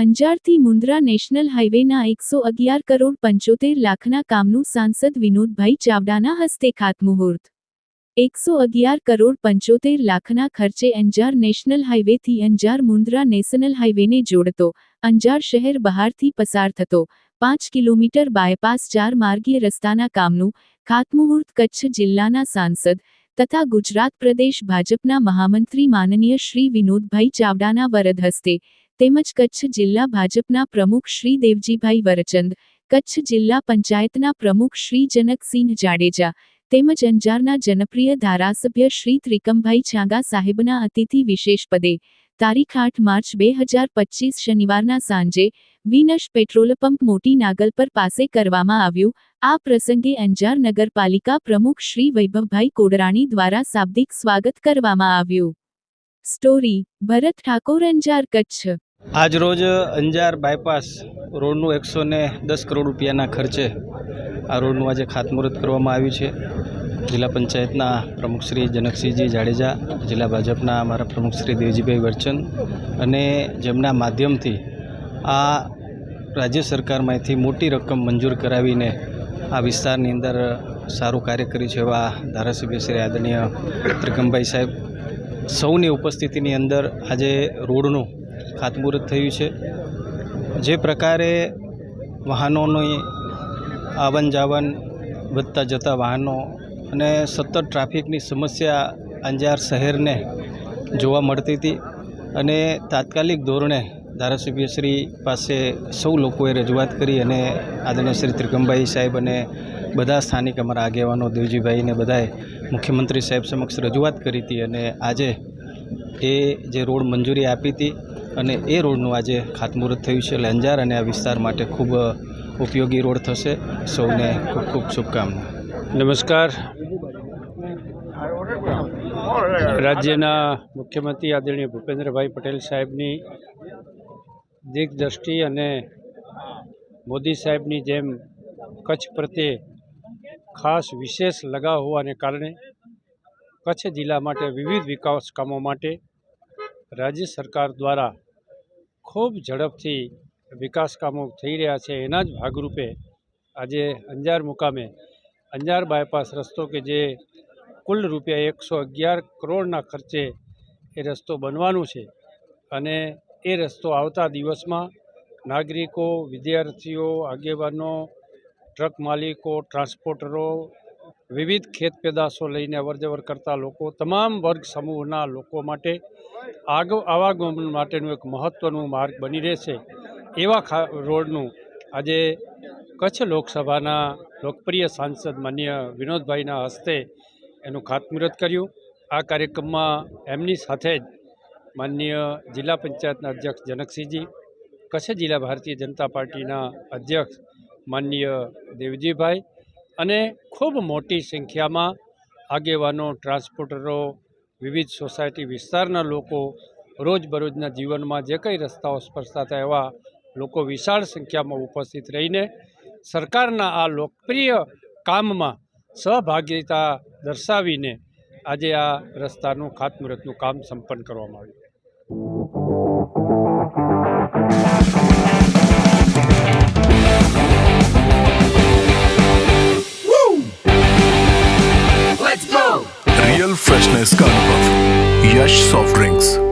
અંજારથી Mundra national હાઇવેના એકસો અગિયાર કરોડ પંચોતેર લાખના કામનું સાંસદ વિનોદભાઈ ચાવડાના હસ્તે ખાતમુહૂર્ત. એકસો અગિયાર કરોડ પંચોતેર લાખના ખર્ચે અંજાર નેશનલ હાઇવેથી અંજાર મુન્દ્રા નેશનલ હાઇવેને જોડતો, અંજાર શહેર બહારથી પસાર થતો પાંચ કિલોમીટર બાયપાસ ચાર માર્ગીય રસ્તાના કામનું ખાતમુહૂર્ત કચ્છ જિલ્લાના સાંસદ તથા ગુજરાત પ્રદેશ ભાજપના મહામંત્રી માનનીય શ્રી વિનોદભાઈ ચાવડાના વરદ હસ્તે તેમજ કચ્છ જિલ્લા ભાજપના પ્રમુખ શ્રી દેવજીભાઈ વરચંદ, કચ્છ જિલ્લા પંચાયતના પ્રમુખ શ્રી જનકસિંહ જાડેજા તેમજ અંજારના જનપ્રિય ધારાસભ્ય શ્રી ત્રિકમભાઈ છાંગા સાહેબના અતિથિ વિશેષ પદે તારીખ આઠ માર્ચ બે હજાર પચીસ શનિવારના સાંજે વિનશ પેટ્રોલ પંપ મોટી નાગલપર પાસે કરવામાં આવ્યું. આ પ્રસંગે અંજાર નગરપાલિકા પ્રમુખ શ્રી વૈભવભાઈ કોડરાણી દ્વારા શાબ્દિક સ્વાગત કરવામાં આવ્યું. સ્ટોરી, ભરત ઠાકોર અંજાર કચ્છ. આજરોજ અંજાર બાયપાસ રોડનું એકસો ને દસ કરોડ રૂપિયાના ખર્ચે આ રોડનું આજે ખાતમુહૂર્ત કરવામાં આવ્યું છે. જિલ્લા પંચાયતના પ્રમુખ શ્રી જનકસિંહજી જાડેજા, જિલ્લા ભાજપના અમારા પ્રમુખ શ્રી દેવજીભાઈ વરચંદ અને જેમના માધ્યમથી આ રાજ્ય સરકારમાંથી મોટી રકમ મંજૂર કરાવીને આ વિસ્તારની અંદર સારું કાર્ય કર્યું છે એવા ધારાસભ્ય શ્રી આદરણીય ત્રિકમભાઈ સાહેબ સૌની ઉપસ્થિતિની અંદર આજે રોડનું ખાતમુહૂર્ત થયું છે. જે પ્રકારે વાહનોની આવન જાવન વધતા જતા વાહનો અને સતત ટ્રાફિકની સમસ્યા અંજાર શહેરને જોવા મળતી હતી અને તાત્કાલિક ધોરણે ધારાસભ્યશ્રી પાસે સૌ લોકોએ રજૂઆત કરી અને આદરણીય શ્રી ત્રિકમભાઈ સાહેબ અને બધા સ્થાનિક અમારા આગેવાનો દેવજીભાઈને બધાએ મુખ્યમંત્રી સાહેબ સમક્ષ રજૂઆત કરી હતી અને આજે એ જે રોડ મંજૂરી આપી હતી અને એ રોડનું આજે ખાતમુહૂર્ત થયું છે એટલે અંજાર અને આ વિસ્તાર માટે ખૂબ ઉપયોગી રોડ થશે. સૌને ખૂબ ખૂબ શુભકામના. નમસ્કાર. રાજ્યના મુખ્યમંત્રી આદરણીય ભૂપેન્દ્રભાઈ પટેલ સાહેબની દિગ્દ્રષ્ટિ અને મોદી સાહેબની જેમ કચ્છ પ્રત્યે ખાસ વિશેષ લગાવ હોવાને કારણે કચ્છ જિલ્લા માટે વિવિધ વિકાસ કામો માટે રાજ્ય સરકાર દ્વારા ખૂબ ઝડપથી વિકાસ કામો થઈ રહ્યા છે, એના જ ભાગરૂપે આજે અંજાર મુકામે, અંજાર બાયપાસ રસ્તો કે જે કુલ રૂપિયા એકસો અગિયાર કરોડના ખર્ચે એ રસ્તો બનવાનું છે અને એ રસ્તો આવતા દિવસમાં નાગરિકો, વિદ્યાર્થીઓ, આગેવાનો, ટ્રક માલિકો, ટ્રાન્સપોર્ટરો, વિવિધ ખેત પેદાશો લઈને અવરજવર કરતા લોકો, તમામ વર્ગ સમૂહના લોકો માટે આગ, આવાગમન માટેનું એક મહત્ત્વનું માર્ગ બની રહેશે. એવા રોડનું આજે કચ્છ લોકસભાના લોકપ્રિય સાંસદ માન્ય વિનોદભાઈના હસ્તે એનું ખાતમુહૂર્ત કર્યું. આ કાર્યક્રમમાં એમની સાથે જ માનનીય જિલ્લા પંચાયતના અધ્યક્ષ જનકસિંહજી, કચ્છ જિલ્લા ભારતીય જનતા પાર્ટીના અધ્યક્ષ માન્ય દેવજીભાઈ અને ખૂબ મોટી સંખ્યામાં આગેવાનો, ટ્રાન્સપોર્ટરો, વિવિધ સોસાયટી વિસ્તારના લોકો રોજબરોજના જીવનમાં જે કંઈ રસ્તાઓ સ્પર્શતા હતા એવા લોકો વિશાળ સંખ્યામાં ઉપસ્થિત રહીને સરકારના આ લોકપ્રિય કામમાં સહભાગિતા દર્શાવીને આજે આ રસ્તાનું ખાતમુહૂર્તનું કામ સંપન્ન કરવામાં આવ્યું रियल फ्रेशनेस का अनुभव यश सॉफ्ट ड्रिंक्स